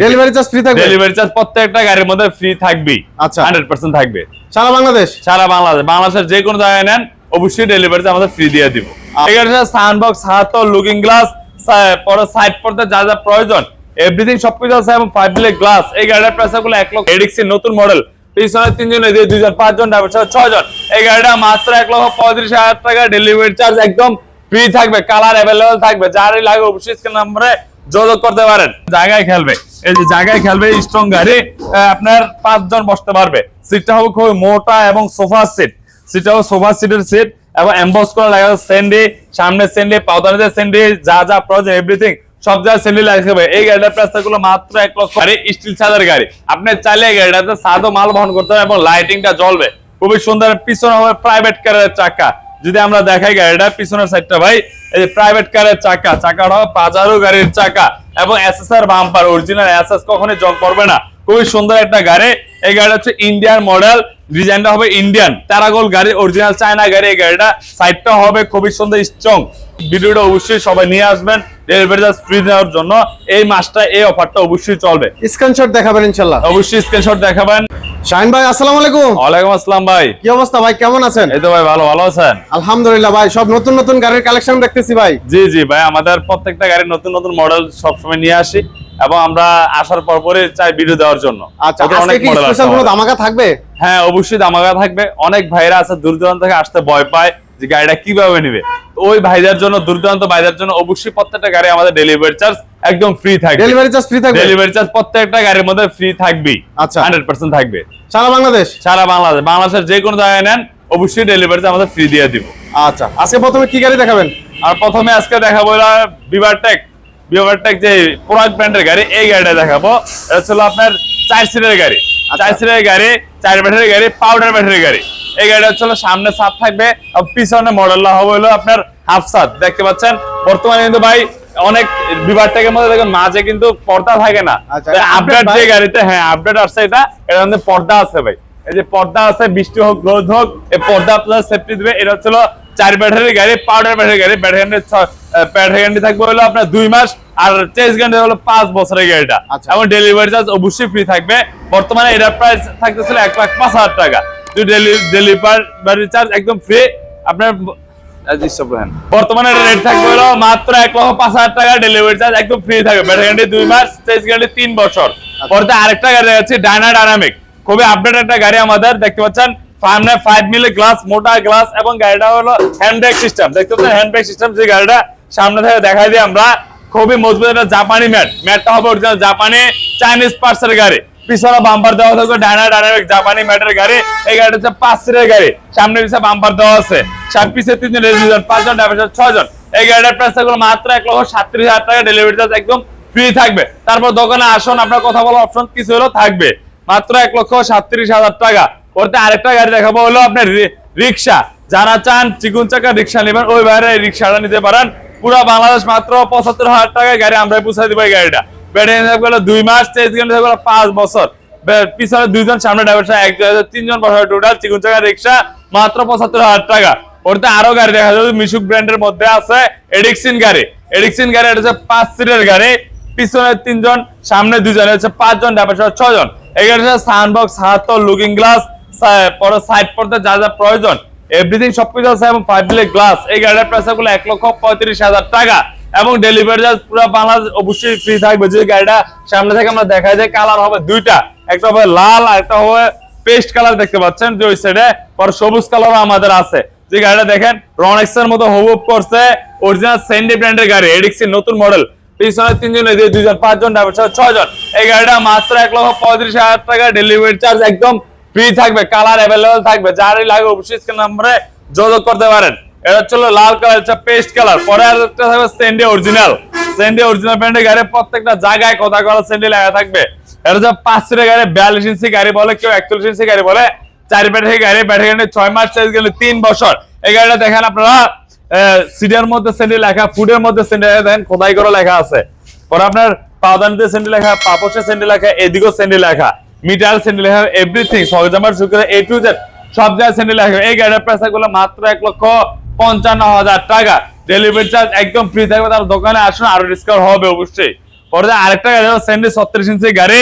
Delivery charge free থাকবে? Delivery charge প্রত্যেকটা গাড়ির মধ্যে ফ্রি থাকবেই। আচ্ছা। হান্ড্রেড পার্সেন্ট থাকবে। সারা বাংলাদেশ? সারা বাংলাদেশ। বাংলাদেশের যে কোনো জায়গায় নেন অবশ্যই ডেলিভারি আমাদের ফ্রি দিয়ে দিব। হাত লুকিং গ্লাস পরে সাইড যা যা প্রয়োজন এভরিথিং সবকিছু আছে এবং ফাইভ বিলের গ্লাস এই গাড়িটার প্রাইস লক্ষ। এডিক্সি নতুন মডেল পিছনে তিনজন এদিকে দুইজন পাঁচজন ড্রাইভার সহ ছয়জন। এই গাড়িটা মাত্র এক লক্ষ পঁয়ত্রিশ হাজার টাকা ডেলিভারি চার্জ একদম ফ্রি থাকবে। কালার অ্যাভেলেবল থাকবে। যারই লাগে অবশ্যই স্ক্রিন নাম্বারে যোগাযোগ করতে পারেন। জায়গায় খেলবে। এই যে জায়গায় খেলবে স্ট্রং গাড়ি আপনার পাঁচজন বসতে পারবে। সিটটা হবে খুবই মোটা এবং সোফা সিট সিটটা হবে সোফা সিটের সিট এবং এমবস করা লাগা স্যান্ডি সামনে স্যান্ডি পাউদানিতে স্যান্ডি যা যা প্রয়োজন এভরিথিং সব জায়গায় স্যান্ডি লাগবে এই গাড়িটার প্রাইসগুলো মাত্র এক লক্ষ। গাড়ি স্টিল ছাদের গাড়ি। আপনি চাইলে এই গাড়িটাতে সাদও মাল বহন করতে হবে এবং লাইটিংটা জ্বলবে। খুবই সুন্দর পিছনে হবে প্রাইভেট কারের চাকা। যদি আমরা দেখাই গাড়িটা পিছনের সাইডটা ভাই, এই যে প্রাইভেট কারের চাকা, চাকাটা হবে পাজারো গাড়ির চাকা। এবং এসএসআর বাম্পার অরিজিনাল এসএস কখনো জং করবে না। খুবই সুন্দর একটা গাড়ি। এই গাড়িটা হচ্ছে ইন্ডিয়ান মডেল ডিজাইনটা হবে ইন্ডিয়ান তারাগোল গাড়ি অরিজিনাল চায়না গাড়ি, এই গাড়িটা। সাইডটা হবে খুবই সুন্দর স্ট্রং ভিডিওটা অবশ্যই সবাই নিয়ে আসবেন ডেলিভারি চার্জ ফ্রি দেওয়ার জন্য। এই মাসটা এই অফারটা অবশ্যই চলবে। স্ক্রিনশট দেখাবেন অবশ্যই স্ক্রিনশট দেখাবেন। শাহিন ভাই আসসালামু আলাইকুম। ওয়ালাইকুম আসসালাম ভাই। কি অবস্থা ভাই? কেমন আছেন? এই তো ভাই ভালো ভালো আছেন? আলহামদুলিল্লাহ ভাই সব নতুন নতুন গাড়ির কালেকশন দেখতেছি ভাই। জি জি ভাই আমাদের প্রত্যেকটা গাড়ির নতুন নতুন মডেল সবসময় নিয়ে আসি এবং আমরা আসার পর পরে চাই ভিডিও দেওয়ার জন্য। আচ্ছা ওদের আজকে কি আছে স্পেশাল কোনো আমাদের। ধামাকা থাকবে? হ্যাঁ অবশ্যই দামাগা থাকবে। অনেক ভাইরা আছে দূর দূরান্ত থেকে আসতে ভয় পায় যে গাড়িটা কীভাবে নিবে। ওই ভাইদের জন্য দুর্দান্ত ভাইদের জন্য অবশ্যই প্রত্যেকটা গাড়ি আমাদের ডেলিভারি চার্জ একদম ফ্রি থাকবে। ডেলিভারি চার্জ ফ্রি থাকবে? ডেলিভারি চার্জ প্রত্যেকটা গাড়ির মধ্যে ফ্রি থাকবেই আচ্ছা। হান্ড্রেড পার্সেন্ট থাকবে। সারা বাংলাদেশ? সারা বাংলাদেশ। বাংলাদেশের যে কোনো জায়গায় নেন অবশ্যই ডেলিভারি চার্জ আমাদের ফ্রি দিয়ে দিব। আচ্ছা আজকে প্রথমে কি গাড়ি দেখাবেন? আর প্রথমে আজকে দেখাবো বিভারটেক বিভারটেক যে প্রোডাক্ট ব্র্যান্ডের গাড়ি এই গাড়িটা দেখাবো। এটা ছিল আপনার চার সিটের গাড়ি। চার সিটের গাড়ি চার ব্যাটারি গাড়ি পাউডার ব্যাটারি গাড়ি। এই গাড়িটা হচ্ছে সামনে সাত থাকবে পিছনে মডেলটা হবে হলো আপনার হাফ সাত দেখতে পাচ্ছেন? বর্তমানে কিন্তু ভাই অনেক মধ্যে দেখুন মাঝে কিন্তু পর্দা থাকে না। আচ্ছা, আপডেট যে গাড়িতে হ্যাঁ আপডেট আসছে এটা। এটার মধ্যে পর্দা আছে ভাই। এই যে পর্দা আছে বৃষ্টি হোক রোদ হোক এই পর্দা আপনার সেফটি দিবে। এটা হচ্ছে হলো চার ব্যাটারি গাড়ি পাউডার ব্যাটারি গাড়ি ব্যাটারি ব্যাটারি গ্যারান্টি থাকবে হলো আপনার দুই মাস আর চেস গ্যারান্টি হলো পাঁচ বছরের গাড়িটা আচ্ছা। এবং ডেলিভারি চার্জ অবশ্যই ফ্রি থাকবে। বর্তমানে এটার প্রাইস থাকতেছিল এক লাখ পাঁচ হাজার টাকা। ডেলিভারি চার্জ একদম ফ্রি আপনার বর্তমানে রেট থাকবে হলো মাত্র এক লক্ষ পাঁচ হাজার টাকা ডেলিভারি চার্জ একদম ফ্রি থাকবে। ব্যাটারি গ্যারান্টি দুই মাস চেস গ্যারান্টি তিন বছর। পরে আরেকটা গাড়ি আছে ডায়না ডায়নামিক খুবই আপডেট একটা গাড়ি আমাদের দেখতে পাচ্ছেন? সামনে ফাইভ মিলি গ্লাস মোটা গ্লাস এবং গাড়িটা হলো হ্যান্ড ব্রেক সিস্টেম দেখতে পাচ্ছেন হ্যান্ড ব্রেক সিস্টেম যে গাড়িটা সামনে থেকে দেখাই দিই আমরা। খুবই মজবুত একটা জাপানি ম্যাট। ম্যাটটা হবে অরিজিনাল জাপানি চাইনিজ পার্সের গাড়ি। পিছনে বাম্পার দেওয়া থাকবে, ডায়না ডায়নামিক জাপানি ম্যাটের গাড়ি। এই গাড়িটা হচ্ছে পাঁচ সিটের গাড়ি। সামনে পিছনে বাম্পার দেওয়া আছে। সাত পিসে তিনজন দুজন পাঁচজন ড্রাইভার ছয়জন। এই গাড়িটার প্রাইস থাকবে মাত্র এক লক্ষ সাতত্রিশ হাজার টাকা। ডেলিভারি চার্জ একদম ফ্রি থাকবে। তারপর দোকানে আসুন, আপনার কথা বলার অপশন কিছু হলেও থাকবে। মাত্র এক লক্ষ সাতত্রিশ হাজার টাকা। করতে আরেকটা গাড়ি দেখাবো, হলো আপনার রিক্সা। যারা চান চিকুন চাকা রিক্সা নেবেন, ওই বাইরে এই রিক্সাটা নিতে পারেন। পুরো বাংলাদেশ মাত্র পঁচাত্তর হাজার টাকায় গাড়ি আমরা পৌঁছে দিব এই গাড়িটা। ব্যাটারি দুই মাস চেঞ্জ গাড়ি থাকবে পাঁচ বছর। পিছনে দুইজন, সামনে ড্রাইভার সাহেব তিনজন বছর টোটাল চিকুন চাকা রিক্সা, মাত্র পঁচাত্তর হাজার টাকা। ওরতে আরও গাড়ি দেখা যাবে, মিশুক ব্র্যান্ডের মধ্যে আছে এডিক্সিন গাড়ি। এডিক্সিন গাড়ি, এটা হচ্ছে পাঁচ সিটের গাড়ি। পিছনে তিনজন, সামনে দুজন হচ্ছে পাঁচজন ড্রাইভার সহ ছয়জন। এই গাড়িটা সাউন্ডবক্স হাত লুকিং গ্লাস পরে সাইড পড়তে যা যা প্রয়োজন এভরিথিং সবকিছু আছে এবং ফাইভ গ্লাস এই গাড়ির এক লক্ষ পঁয়ত্রিশ হাজার টাকা। এবং ডেলিভারি চার্জ পুরো বাংলাদেশ অবশ্যই ফ্রি থাকবে। যদি গাড়িটা সামনে থেকে আমরা দেখা যায় কালার হবে দুইটা, একটা হবে লাল আর একটা হবে পেস্ট কালার দেখতে পাচ্ছেন যে ওই সাইডে পরে সবুজ কালার আমাদের আছে। যে গাড়িটা দেখেন রনেক্স এর মতো হুবহুব করছে অরিজিনাল সেন্ডি ব্র্যান্ডের গাড়ি এডিক্সি নতুন মডেল পিছনে তিনজন দুইজন, পাঁচজন ড্রাইভার ছয়জন। এই গাড়িটা মাত্র এক লক্ষ পঁয়ত্রিশ হাজার টাকা ডেলিভারি চার্জ একদম ফ্রি থাকবে কালার অ্যাভেলেবল থাকবে, যারই লাগে অবশ্যই স্ক্রিন নাম্বারে যোগাযোগ করতে পারেন। এটা হচ্ছে হলো লাল কালার হচ্ছে পেস্ট কালার পরে আর একটা থাকবে সেন্ডি অরিজিনাল সেন্ডি অরিজিনাল ব্র্যান্ডের গাড়ি প্রত্যেকটা জায়গায় কথা করা সেন্ডি লাগা থাকবে। এটা হচ্ছে পাঁচ সিটের গাড়ি, বিয়াল্লিশ ইঞ্চি গাড়ি বলে, কেউ একচল্লিশ ইঞ্চি গাড়ি বলে। চার ব্যাটারি গাড়ি ব্যাটারি গাড়ি ছয় মাস চার্জ গেলে তিন বছর। এই গাড়িটা দেখেন আপনারা সিটের মধ্যে সেন্ডি লেখা ফুডের মধ্যে সেন্ডি লেখা, দেখেন খোদাই করে লেখা আছে। পরে আপনার পাওদানিতে সেন্ডি লেখা, পাপোশে সেন্ডি লেখা, এদিকেও সেন্ডি লেখা। মিটার সেন্ডি লেখা এভরিথিং সহজামার শুক্রে এ টু জেড সব জায়গায় সেন্ডি লেখা এই গাড়ির প্রাইস মাত্র এক লক্ষ পঞ্চান্ন হাজার টাকা। ডেলিভারি চার্জ একদম ফ্রি থাকবে, তার দোকানে আসুন, আরও ডিসকাউন্ট হবে অবশ্যই। পরে আরেকটা গাড়ি স্যান্ডি ছত্রিশ ইঞ্চি গাড়ি,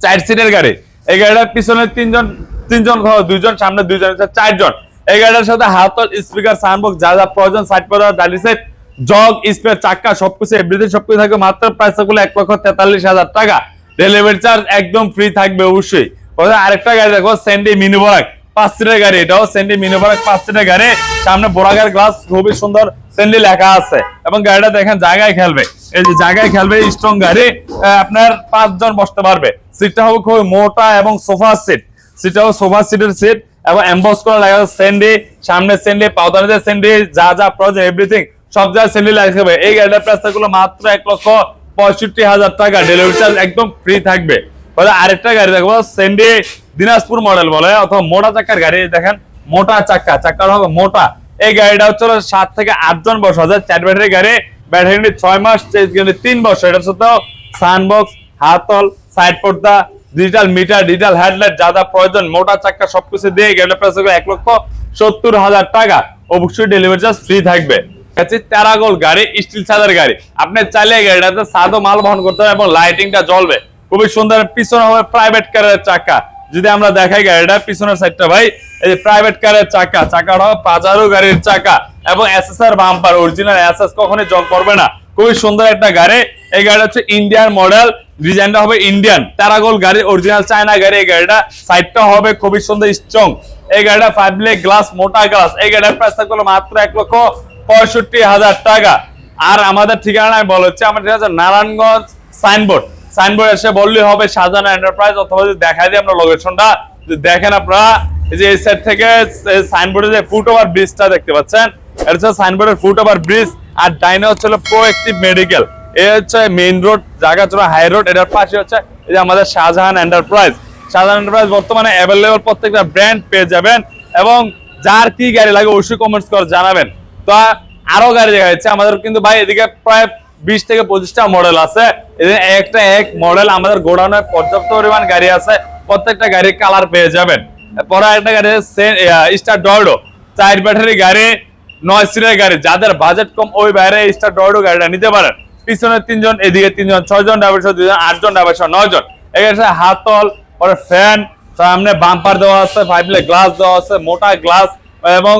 চার সিটের গাড়ি। এই গাড়িটার পিছনে তিনজন তিনজন দুইজন, সামনে দুইজন চারজন। এই গাড়িটার সাথে হাতল স্পিকার সাউন্ডবক্স যা যা প্রয়োজন সাইড পর ডালি সেট জগ স্পেয়ার চাক্কা সবকিছু এভরিথিং সবকিছু থাকবে। মাত্র প্রাইস এক লক্ষ তেতাল্লিশ হাজার টাকা। ডেলিভারি চার্জ একদম ফ্রি থাকবে অবশ্যই। আরেকটা গাড়ি দেখো স্যান্ডি মিনি বরাক পাঁচ সিটের গাড়ি, এটাও স্যান্ডি মিনি বরাক পাঁচ সিটের গাড়ি। সামনে বোরাগের গ্লাস খুবই সুন্দর স্যান্ডি লেখা আছে। এবং গাড়িটা দেখেন, জায়গায় খেলবে। এই যে জায়গায় খেলবে স্ট্রং গাড়ি আপনার পাঁচজন বসতে পারবে। সিটটা হবে খুবই মোটা এবং সোফা সিট সিটটা হবে সোফা সিটের সিট এবং এমবস করা লাগা স্যান্ডি সামনে স্যান্ডি পাউদারিতে স্যান্ডি যা যা প্রয়োজন এভরিথিং সব জায়গায় স্যান্ডি লাগবে এই গাড়িটার প্রাইসগুলো মাত্র এক লক্ষ পঁয়ষট্টি হাজার টাকা ডেলিভারি চার্জ একদম ফ্রি থাকবে। আরেকটা গাড়ি দেখব স্যান্ডি দিনাজপুর মডেল বলে, অথবা মোটা চাকার গাড়ি, দেখেন, মোটা চাকা চাকাটা হবে মোটা। এই গাড়িটা হচ্ছে সাত থেকে আট জন বসা যায় চার ব্যাটারি গাড়ি ব্যাটারি ছয় মাস তিন বছর। এটার সাথে সানবক্স হাতল সাইড পর্দা ডিজিটাল মিটার ডিজিটাল হেডলাইট যা যা প্রয়োজন, মোটা চাকা সবকিছু দিয়ে গাড়িটা প্রাইস এক লক্ষ সত্তর হাজার টাকা। অবশ্যই ডেলিভারি চার্জ ফ্রি থাকবে। হচ্ছে তেরাগোল গাড়ি স্টিল চার্জার গাড়ি। আপনি চাইলে গাড়িটাতে সাদও মাল বহন করতে হবে এবং লাইটিংটা জ্বলবে। খুবই সুন্দর, পিছনে হবে প্রাইভেট কারের চাকা। যদি আমরা দেখাই গাড়িটা, পিছনের সাইডটা ভাই, এই যে প্রাইভেট কারের চাকা। চাকাটা হবে পাজারো গাড়ির চাকা এবং এসএসআর বাম্পার অরিজিনাল এসএস কখনোই জং করবে না। খুবই সুন্দর একটা গাড়ি। এই গাড়িটা হচ্ছে ইন্ডিয়ান মডেল ডিজাইনটা হবে ইন্ডিয়ান তারাগোল গাড়ি অরিজিনাল চায়না গাড়ি, এই গাড়িটা সাইডটা হবে খুবই সুন্দর স্ট্রং এই গাড়িটা ফাইভ লেগ গ্লাস মোটা গ্লাস এই গাড়ির প্রাইস থাকবে মাত্র এক লক্ষ পঁয়ষট্টি হাজার টাকা। আর আমাদের ঠিকানা আমি বলা হচ্ছে, আমার ঠিকানা নারায়ণগঞ্জ সাইনবোর্ড। সাইনবোর্ড এসে বললেই হবে সাজানো এন্টারপ্রাইজ অথবা যদি দেখাই দিই আমরা লোকেশনটা যদি দেখেন আপনারা, এই যে এই সাইড থেকে সাইনবোর্ডে যে ফুট ওভার ব্রিজটা দেখতে পাচ্ছেন, এটা হচ্ছে সাইনবোর্ডের ফুট ওভার ব্রিজ আর ডাইনে হচ্ছে হলো প্রোয়েক্টিভ মেডিকেল এই হচ্ছে মেইন রোড জায়গা ছিল হাই রোড এটার পাশে হচ্ছে এই যে আমাদের শাহজাহান এন্টারপ্রাইজ শাহজাহান এন্টারপ্রাইজ বর্তমানে অ্যাভেলেবল প্রত্যেকটা ব্র্যান্ড পেয়ে যাবেন, এবং যার কি গাড়ি লাগে অবশ্যই কমেন্টস করে জানাবেন। তো আরও গাড়ি দেখা যাচ্ছে। আমাদের কিন্তু ভাই এদিকে প্রায় বিশ থেকে পঁচিশটা মডেল আছে। একটা এক মডেল আমাদের গোডাউনে পর্যাপ্ত পরিমাণ গাড়ি আছে। প্রত্যেকটা গাড়ির কালার পেয়ে যাবেন। পরে একটা গাড়ি স্টার ডয়ডো চার ব্যাটারি গাড়ি, নয় সিটের গাড়ি। যাদের বাজেট কম, ওই বাইরে স্টার ডয়ডো গাড়িটা নিতে পারেন। পিছনে তিনজন, এদিকে তিনজন, ছয়জন ড্রাইভার সহ দুজন আটজন ড্রাইভার সহ নয়জন। এখানে হাতল, পরে ফ্যান সামনে বাম্পার দেওয়া আছে ফাইভ গ্লাস দেওয়া আছে, মোটা গ্লাস এবং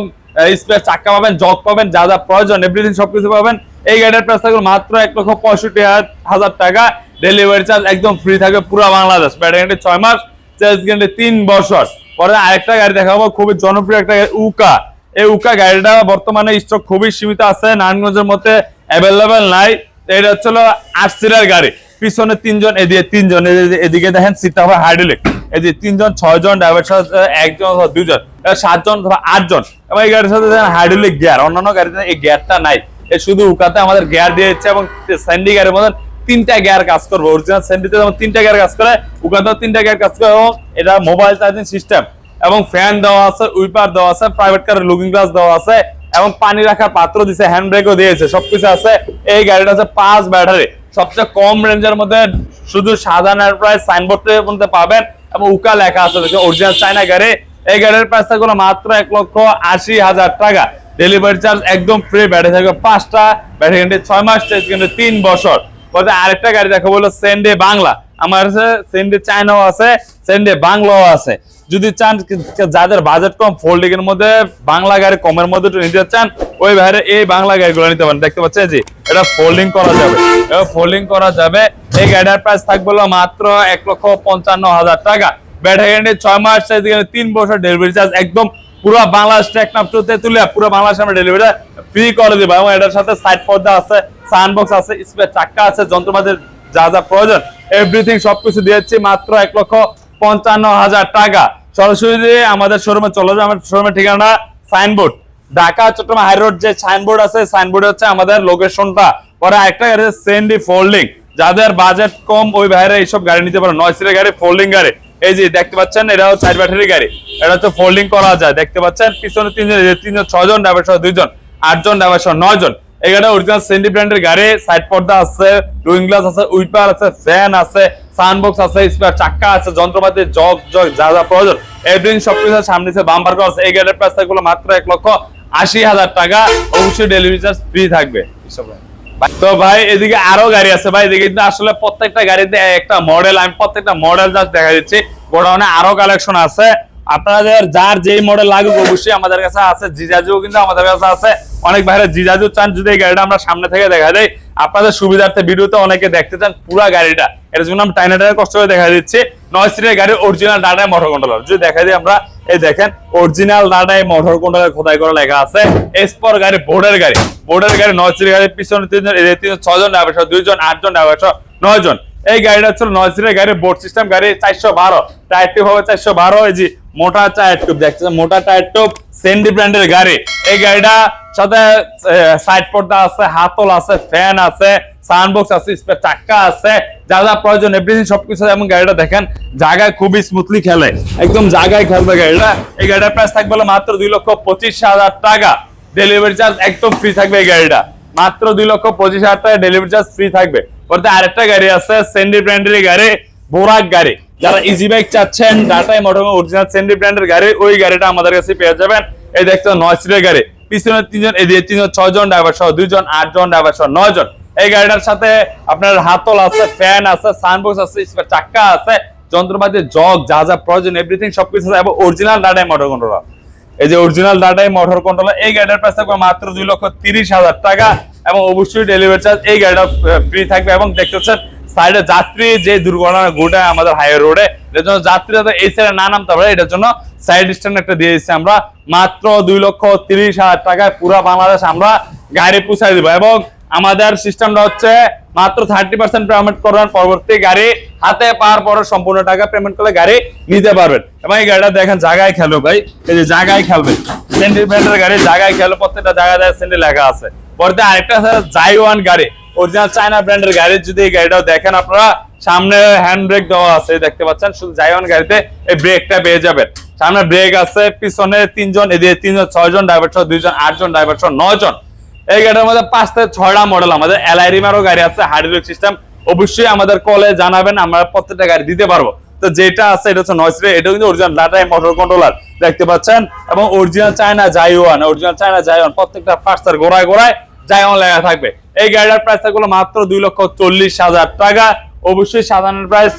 স্পেস চাক্কা পাবেন জগ পাবেন, যা যা প্রয়োজন এভরিথিং সবকিছু পাবেন। এই গাড়ির প্রাইস থাকবে মাত্র এক লক্ষ পঁয়ষট্টি হাজার টাকা। ডেলিভারি চার্জ একদম ফ্রি থাকবে পুরো বাংলাদেশ। ব্যাটারি গ্যারান্টি ছয় মাস চার্জ গ্যারান্টি তিন বছর। পরে আরেকটা গাড়ি দেখাবো, খুবই জনপ্রিয় একটা উকা। এই উকা গাড়িটা বর্তমানে স্টক খুবই সীমিত আছে, নারায়ণগঞ্জের মধ্যে অ্যাভেলেবেল নাই। এটা হচ্ছে হলো আট গাড়ি। পিছনে তিনজন, এদিকে তিনজন, এদিকে দেখেন সিটটা হবে হাইড্রোলিক যে তিনজন, ছয়জন ড্রাইভার সাথে একজন দুজন। সাতজন আটজন। এবং এই গাড়ির সাথে হাইড্রোলিক গিয়ার অন্যান্য গাড়িতে এই গিয়ারটা নাই। শুধু উকাতে আমাদের গিয়ার দিয়ে দিচ্ছে এবং স্যান্ডি গাড়ির মধ্যে তিনটা গিয়ার কাজ করবে। অরিজিনাল স্যান্ডিতে যেমন তিনটা গিয়ার কাজ করে উকাতেও তিনটা গিয়ার কাজ করে এবং এটা মোবাইল চার্জিং সিস্টেম এবং ফ্যান দেওয়া আছে উইপার দেওয়া আছে প্রাইভেট কারের লুকিং গ্লাস দেওয়া আছে এবং পানি রাখার পাত্র দিছে হ্যান্ড ব্রেকও দিয়েছে, সবকিছু আছে। এই গাড়িটা হচ্ছে পাঁচ ব্যাটারি সবচেয়ে কম রেঞ্জের মধ্যে শুধু সাধারণ প্রায় সাইনবোর্ডের মধ্যে পাবেন এবং উকা লেখা আছে অরিজিনাল চায়না গাড়ি। এই গাড়ির প্রাইস থাকবে মাত্র এক লক্ষ আশি হাজার টাকা। ডেলিভারি চার্জ একদম ফ্রি ব্যাটারি থাকবে পাঁচটা ব্যাটারি গ্যারান্টি ছয় মাস কিন্তু তিন বছর। বলতে আরেকটা গাড়ি দেখো বলো সেন্ডে বাংলা আমার কাছে সেন্ডে চায়নাও আছে সেন্ডে বাংলাও আছে। যদি চান যাদের বাজেট কম ফোল্ডিং এর মধ্যে, বাংলা গাড়ি কমের মধ্যে নিতে চান, ওই বাইরে এই বাংলা গাড়িগুলো নিতে পারেন। দেখতে পাচ্ছেন জি, এটা ফোল্ডিং করা যাবে। ফোল্ডিং করা যাবে। এই গাড়ির প্রাইস থাকবে মাত্র এক লক্ষ পঞ্চান্ন হাজার টাকা। গ্যারান্টি ছয় মাস চার্জ তিন বছর ডেলিভারি চার্জ একদম পুরো বাংলাদেশ টেকনাফ টু তেতুলিয়া পুরো বাংলাদেশ আমরা ডেলিভারি ফ্রি করে দিব। এবং এটার সাথে সাইড পর্দা আছে সানবক্স আছে স্পেয়ার চাক্কা আছে, যন্ত্রপাতির যা যা প্রয়োজন এভরিথিং সবকিছু দিয়েছি মাত্র এক লক্ষ পঞ্চান্ন হাজার টাকা। সরাসরি আমাদের শোরুমে চলে যাবে। আমার শোরুমের ঠিকানা Signboard Dhaka, Chittagong high road যে সাইনবোর্ড আছে সাইনবোর্ড হচ্ছে আমাদের লোকেশনটা পরে একটা গাড়ি সেন্ডি ফোল্ডিং যাদের বাজেট কম, ওই বাইরে এইসব গাড়ি নিতে পারে। নয় সিটের গাড়ি ফোল্ডিং গাড়ি। এই যে দেখতে পাচ্ছেন এটা হচ্ছে চার ব্যাটারি গাড়ি। এটা হচ্ছে ফোল্ডিং করা যায়, দেখতে পাচ্ছেন? পিছনে তিনজন তিনজন ছয়জন ড্রাইভার সহ দুইজন, আটজন ড্রাইভার সহ নয়জন। এই গাড়িটা অরিজিনাল সেন্ডি ব্র্যান্ডের গাড়ি সাইড পর্দা আছে লুইং গ্লাস আছে উইপার আছে ফ্যান আছে সানবক্স আছে স্পেয়ার চাক্কা আছে, যন্ত্রপাতি, জগ জগ, যা যা প্রয়োজন। এভরিথিং সবকিছু সামনে আছে বাম্পার করা আছে এই গাড়ির প্রাইস থাকবে মাত্র এক লক্ষ আশি হাজার টাকা। অবশ্যই ডেলিভারি চার্জ ফ্রি থাকবে। গাড়ি। তো ভাই, এদিকে আরও গাড়ি আছে ভাই। এদিকে কিন্তু আসলে প্রত্যেকটা গাড়িতে একটা মডেল আমি প্রত্যেকটা মডেল জাস্ট দেখা দিচ্ছি। গোডাউনে আরও কালেকশন আছে। আপনাদের যার যেই মডেল লাগুক, অবশ্যই আমাদের কাছে আছে। জিজাজুও কিন্তু আমাদের কাছে আছে। অনেক বাইরে জিজাজু চান, যদি এই গাড়িটা আমরা সামনে থেকে দেখা দেয় আপনাদের সুবিধার্থে ভিডিওতে অনেকে দেখতে চান পুরা গাড়িটা। এর জন্য আমি টাইনা টাইনা কষ্ট করে দেখা দিচ্ছি। নয় সিটের গাড়ি অরিজিনাল ডাটায় মোটর কন্ট্রোলার যদি দেখা দিই আমরা এই দেখেন অরিজিনাল নাডাই মোটর কন্ট্রোলার খোদাই করা লেখা আছে। এসপর গাড়ি, বোর্ডের গাড়ি। বোর্ডের গাড়ি নয় গাড়ির গাড়ি পিছনে তিনজন তিনজন ছজন ড্রাইভার দুইজন, আটজন ড্রাইভার নয়জন। নয় জন এই গাড়িটা হচ্ছে নয় সিটের গাড়ি বোর্ড সিস্টেম গাড়ি চারশো বারো। টায়ার টিউব হবে চারশো বারো, এই মোটা টায়ার টিউব দেখছেন মোটা টায়ার টিউব সেন্ডি ব্র্যান্ডের গাড়ি। এই গাড়িটা সাথে সাইড পর্দা আছে, হাতল আছে ফ্যান আছে সাউন্ড আছে স্পেয়ার চাক্কা আছে, যা যা প্রয়োজন এভরিথিং সবকিছু। এবং গাড়িটা দেখেন, জায়গায় খুবই স্মুথলি খেলে। একদম জায়গায় খেলবে গাড়িটা। এই গাড়িটার প্রাইস থাকবে মাত্র দুই লক্ষ পঁচিশ হাজার টাকা। ডেলিভারি চার্জ একদম ফ্রি থাকবে এই গাড়িটা। মাত্র দুই লক্ষ পঁচিশ হাজার টাকা ডেলিভারি চার্জ ফ্রি থাকবে। বলতে আরেকটা গাড়ি আছে সেন্ডি ব্র্যান্ডের গাড়ি বোরাক গাড়ি। যারা ইজি বাইক চাচ্ছেন ডাটাই মোটর অরিজিনাল সেন্ডি ব্র্যান্ডের গাড়ি, ওই গাড়িটা আমাদের কাছে পেয়ে যাবেন। এই দেখতে নয় সিটের গাড়ি। পিছনে তিনজন, এদিকে তিনজন ছয় জন ড্রাইভার সহ দুইজন আট জন ড্রাইভার সহ নয় জন এই গাড়িটার সাথে আপনার হাতল আছে ফ্যান আছে সানবক্স আছে চাক্কা আছে, যন্ত্রপাতি জগ যা যা প্রয়োজন এভরিথিং সবকিছু আছে, এবং অরিজিনাল ডাটাই মোটর কন্ট্রোলার এই যে অরিজিনাল ডাটাই মোটর কন্ট্রোলার এই গাড়িটার প্রাইস থাকবে মাত্র দুই লক্ষ তিরিশ হাজার টাকা, এবং অবশ্যই ডেলিভারি চার্জ এই গাড়িটা ফ্রি থাকবে, এবং দেখতে পাচ্ছেন সাইডে যাত্রী যে দুর্ঘটনা ঘটায় আমাদের হাইওয়ে রোডে এর জন্য যাত্রী যাতে এই সাইডে না নামতে পারে, এটার জন্য সাইড স্ট্যান্ড একটা দিয়ে দিচ্ছি আমরা। মাত্র দুই লক্ষ তিরিশ হাজার টাকায় পুরো বাংলাদেশ আমরা গাড়ি পুষাই দিব এবং আমাদের সিস্টেমটা হচ্ছে মাত্র থার্টি পার্সেন্ট পেমেন্ট করবেন পরবর্তী গাড়ি হাতে পাওয়ার পরে সম্পূর্ণ টাকা পেমেন্ট করলে গাড়ি নিতে পারবেন। এবং এই গাড়িটা দেখেন, জায়গায় খেলো ভাই। এই যে জায়গায় খেলবে। ব্র্যান্ডের গাড়ি জায়গায় খেলো, প্রত্যেকটা জায়গায় জায়গায় সেন্ডিল লেখা আছে। পরে আরেকটা আছে জাইওয়ান গাড়ি। অরিজিনাল চায়না ব্র্যান্ডের গাড়ি যদি এই গাড়িটাও দেখেন আপনারা সামনে হ্যান্ড ব্রেক দেওয়া আছে, দেখতে পাচ্ছেন? শুধু জাইওয়ান গাড়িতে এই ব্রেকটা পেয়ে যাবেন। সামনে ব্রেক আছে, পিছনে তিনজন, এদিকে তিনজন, ছয়জন ড্রাইভার সহ দুইজন, আটজন ড্রাইভার সহ নয় জন এই গাড়ির মধ্যে পাঁচ থেকে ছয়টা মডেল আমাদের এলআইরিমারও গাড়ি আছে হাইড্রোলিক সিস্টেম অবশ্যই আমাদের কলে জানাবেন, আমরা প্রত্যেকটা গাড়ি দিতে পারব। তো যেটা আছে, এটা হচ্ছে নয়স এটা কিন্তু অরিজিনাল ডাটা মোটর কন্ট্রোলার দেখতে পাচ্ছেন? এবং অরিজিনাল চায়না জাইওয়ান অরিজিনাল চায়না জাইওয়ান প্রত্যেকটা পার্টসের গোড়ায় গোড়ায় জাইওয়ান লেখা থাকবে। এই গাড়িটার প্রাইস থাকবে মাত্র দুই লক্ষ চল্লিশ হাজার টাকা। অবশ্যই সাধারণ প্রাইস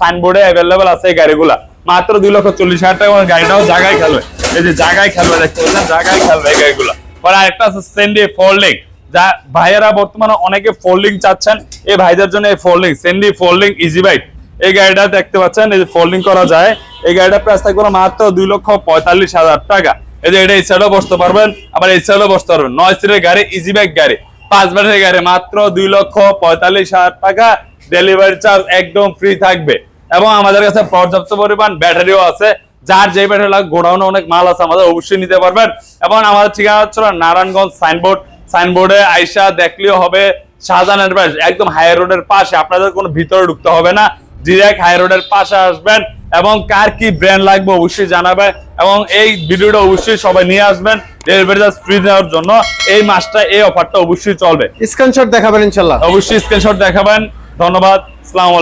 সাইনবোর্ডে অ্যাভেলেবেল আছে এই গাড়িগুলা। মাত্র দুই লক্ষ চল্লিশ হাজার টাকা গাড়িটাও জায়গায় খেলবে। এই যে জায়গায় খেলবে, দেখতে পাচ্ছেন জায়গায় খেলবে এই গাড়িগুলা। পরে আরেকটা আছে সেন্ডি ফোল্ডিং যা ভাইয়েরা বর্তমানে অনেকে ফোল্ডিং চাচ্ছেন। এই ভাইদের জন্য এই ফোল্ডিং সেন্ডি ফোল্ডিং ইজি বাইক এই গাড়িটা দেখতে পাচ্ছেন, এই যে ফোল্ডিং করা যায়। এই গাড়িটা প্রাইস থাকবে মাত্র দুই লক্ষ পঁয়তাল্লিশ হাজার টাকা। এই যে এটা এই সাইডেও বসতে পারবেন, আবার এই সাইডেও বসতে পারবেন। নয় সিটের গাড়ি ইজি বাইক গাড়ি। পাঁচ ব্যাটারি গাড়ি মাত্র দুই লক্ষ পঁয়তাল্লিশ হাজার টাকা। ডেলিভারি চার্জ একদম ফ্রি থাকবে। এবং আমাদের কাছে পর্যাপ্ত পরিমাণ ব্যাটারিও আছে যার যে ব্যাটারি লাগে গোডাউনে অনেক মাল আছে আমাদের অবশ্যই নিতে পারবেন। এবং আমাদের ঠিকানা হচ্ছে নারায়ণগঞ্জ সাইনবোর্ড সাইনবোর্ডে আইসা দেখলেও হবে শাহজাহান এন্টারপ্রাইজ একদম হাই রোডের পাশে। আপনাদের কোনো ভিতরে ঢুকতে হবে না ডিরেক্ট হাই রোডের পাশে আসবেন এবং কার কি ব্র্যান্ড লাগবে অবশ্যই জানাবেন এবং এই ভিডিওটা অবশ্যই সবাই নিয়ে আসবেন ডেলিভারি চার্জ ফ্রি দেওয়ার জন্য। এই মাসটা এই অফারটা অবশ্যই চলবে। স্ক্রিনশট দেখাবেন ইনশাল্লাহ। অবশ্যই স্ক্রিনশট দেখাবেন। ধন্যবাদ আসসালামু